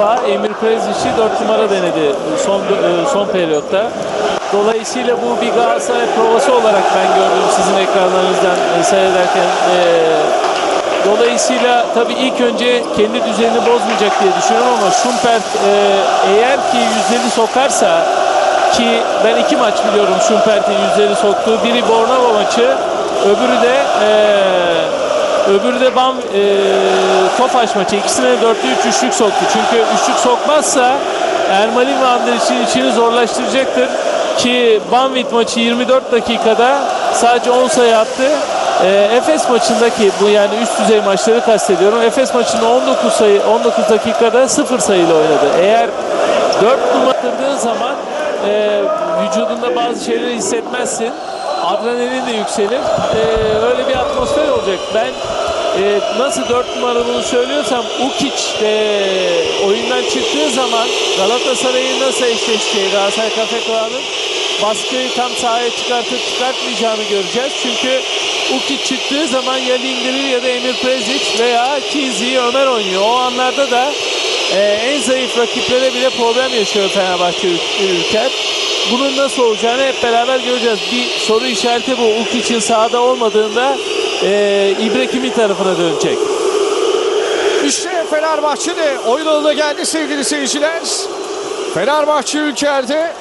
Emir Prezic'i 4 numara denedi son e, son periyotta. Dolayısıyla bu bir Galatasaray provası olarak ben gördüm sizin ekranlarınızdan e, seyrederken. E, Dolayısıyla tabii ilk önce kendi düzenini bozmayacak diye düşünüyorum ama Schumpert eğer ki yüzdeli sokarsa ki ben iki maç biliyorum Schumpert'in yüzdeli soktuğu. Biri Bornova maçı, öbürü de öbürü de Bam e, Tofaş maçı. İkisine dörtlü üç üçlük soktu. Çünkü üçlük sokmazsa Ermal'in ve Andrić'in işini zorlaştıracaktır. Ki Banvit maçı 24 dakikada sadece 10 sayı attı. E, Efes maçındaki bu yani üst düzey maçları kastediyorum. Efes maçında 19 sayı 19 dakikada 0 sayıyla oynadı. Eğer 4 numara zaman e, vücudunda bazı şeyleri hissetmezsin. Adrenalin de yükselir. E, öyle bir atmosfer olacak. Ben e, nasıl 4 numara bunu söylüyorsam Ukic e, oyundan çıktığı zaman Galatasaray'ın nasıl eşleşeceği Galatasaray Kafe Kulağı'nın baskıyı tam sahaya çıkartıp çıkartmayacağını göreceğiz. Çünkü Ukic çıktığı zaman ya Lindel'i ya da Emir Prezic veya Kizi'yi Ömer oynuyor. O anlarda da ee, en zayıf rakiplere bile problem yaşıyor Fenerbahçe Ül- Ülker. Bunun nasıl olacağını hep beraber göreceğiz. Bir soru işareti bu. Ukic'in sahada olmadığında e, İbre kimin tarafına dönecek? İşte Fenerbahçe de oyun geldi sevgili seyirciler. Fenerbahçe Ülker'de